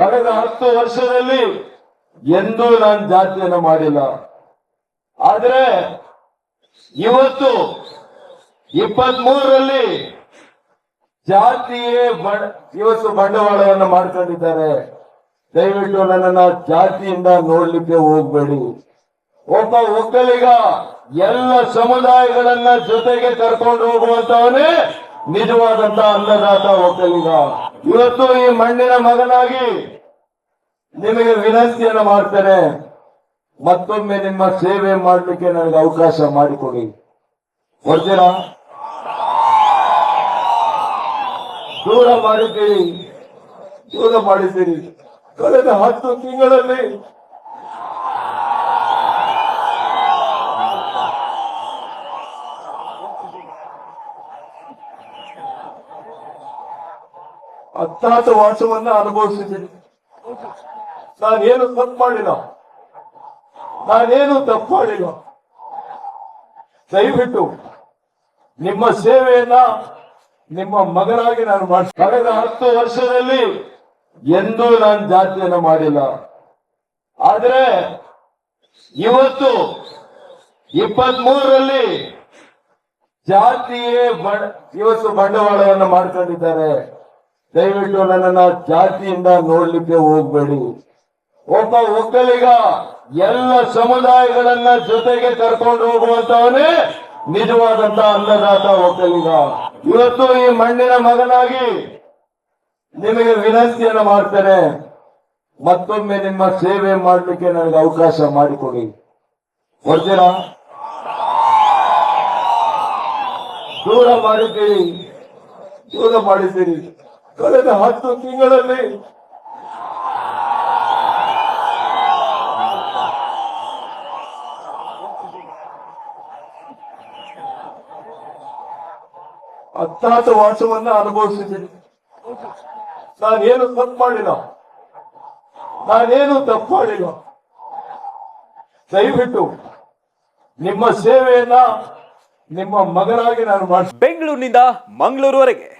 ಕಳೆದ ಹತ್ತು ವರ್ಷದಲ್ಲಿ ಎಂದೂ ನಾನು ಜಾತಿಯನ್ನು ಮಾಡಿಲ್ಲ. ಆದ್ರೆ ಇವತ್ತು ಇಪ್ಪತ್ತ್ ಮೂರರಲ್ಲಿ ಜಾತಿಯೇ ಇವತ್ತು ಬಂಡವಾಳವನ್ನು ಮಾಡ್ಕೊಂಡಿದ್ದಾರೆ. ದಯವಿಟ್ಟು ನನ್ನನ್ನ ಜಾತಿಯಿಂದ ನೋಡ್ಲಿಕ್ಕೆ ಹೋಗ್ಬೇಡಿ. ಒಬ್ಬ ಒಕ್ಕಲಿಗ ಎಲ್ಲ ಸಮುದಾಯಗಳನ್ನ ಜೊತೆಗೆ ಕರ್ಕೊಂಡು ಹೋಗುವಂತವನೇ ನಿಜವಾದಂತ ಅನ್ನದಾತ ಒಕ್ಕಲಿಗ. ಇವತ್ತು ಈ ಮಣ್ಣಿನ ಮಗನಾಗಿ ನಿಮಗೆ ವಿನಂತಿಯನ್ನು ಮಾಡ್ತೇನೆ. ಮತ್ತೊಮ್ಮೆ ನಿಮ್ಮ ಸೇವೆ ಮಾಡಲಿಕ್ಕೆ ನನಗೆ ಅವಕಾಶ ಮಾಡಿಕೊಡಿ. ಕೊಡ್ತೀರಾ ದೂರ ಮಾಡಿದ್ದೀರಿ. ದೂರ ಮಾಡಿದ್ದೀರಿ. ಕಳೆದ ಹತ್ತು ತಿಂಗಳಲ್ಲಿ ಅಜ್ಞಾತ ವಾಸವನ್ನ ಅನುಭವಿಸಿದ್ದೀನಿ. ನಾನೇನು ತಪ್ಪು ಮಾಡಿಲ್ಲ. ನಾನೇನು ತಪ್ಪು ಮಾಡಿಲ್ಲ. ದಯವಿಟ್ಟು ನಿಮ್ಮ ಸೇವೆಯನ್ನ ನಿಮ್ಮ ಮಗನಾಗಿ ನಾನು ಮಾಡಿ ಕಳೆದ ಹತ್ತು ವರ್ಷದಲ್ಲಿ ಎಂದೂ ನಾನು ಜಾತಿಯನ್ನು ಮಾಡಿಲ್ಲ. ಆದ್ರೆ ಇವತ್ತು ಇಪ್ಪತ್ತ್ ಮೂರರಲ್ಲಿ ಜಾತಿಯೇ ಇವತ್ತು ಬಂಡವಾಳವನ್ನು ಮಾಡ್ಕೊಂಡಿದ್ದಾರೆ. ದಯವಿಟ್ಟು ನನ್ನನ್ನ ಜಾತಿಯಿಂದ ನೋಡ್ಲಿಕ್ಕೆ ಹೋಗ್ಬೇಡಿ. ಒಬ್ಬ ಒಕ್ಕಲಿಗ ಎಲ್ಲ ಸಮುದಾಯಗಳನ್ನ ಜೊತೆಗೆ ಕರ್ಕೊಂಡು ಹೋಗುವಂತವನೇ ನಿಜವಾದಂತ ಅನ್ನದಾತ ಒಕ್ಕಲಿಗ. ಇವತ್ತು ಈ ಮಣ್ಣಿನ ಮಗನಾಗಿ ನಿಮಗೆ ವಿನಂತಿಯನ್ನು ಮಾಡ್ತೇನೆ. ಮತ್ತೊಮ್ಮೆ ನಿಮ್ಮ ಸೇವೆ ಮಾಡಲಿಕ್ಕೆ ನನಗೆ ಅವಕಾಶ ಮಾಡಿಕೊಡಿ. ಬರ್ತೀರಾ? ದೂರ ಮಾಡಿದ್ದೀರಿ. ದೂರ ಮಾಡಿದ್ದೀರಿ. ಕಳೆದ ಹತ್ತು ತಿಂಗಳಲ್ಲಿ ಅಜ್ಞಾತ ವಾಸವನ್ನ ಅನುಭವಿಸಿದ್ದೀನಿ. ನಾನೇನು ತಪ್ಪು ಮಾಡಿಲ್ಲ. ನಾನೇನು ತಪ್ಪು ಮಾಡಿಲ್ಲ. ದಯವಿಟ್ಟು ನಿಮ್ಮ ಸೇವೆಯನ್ನ ನಿಮ್ಮ ಮಗನಾಗಿ ನಾನು ಮಾಡಿ ಬೆಂಗಳೂರಿನಿಂದ ಮಂಗಳೂರುವರೆಗೆ.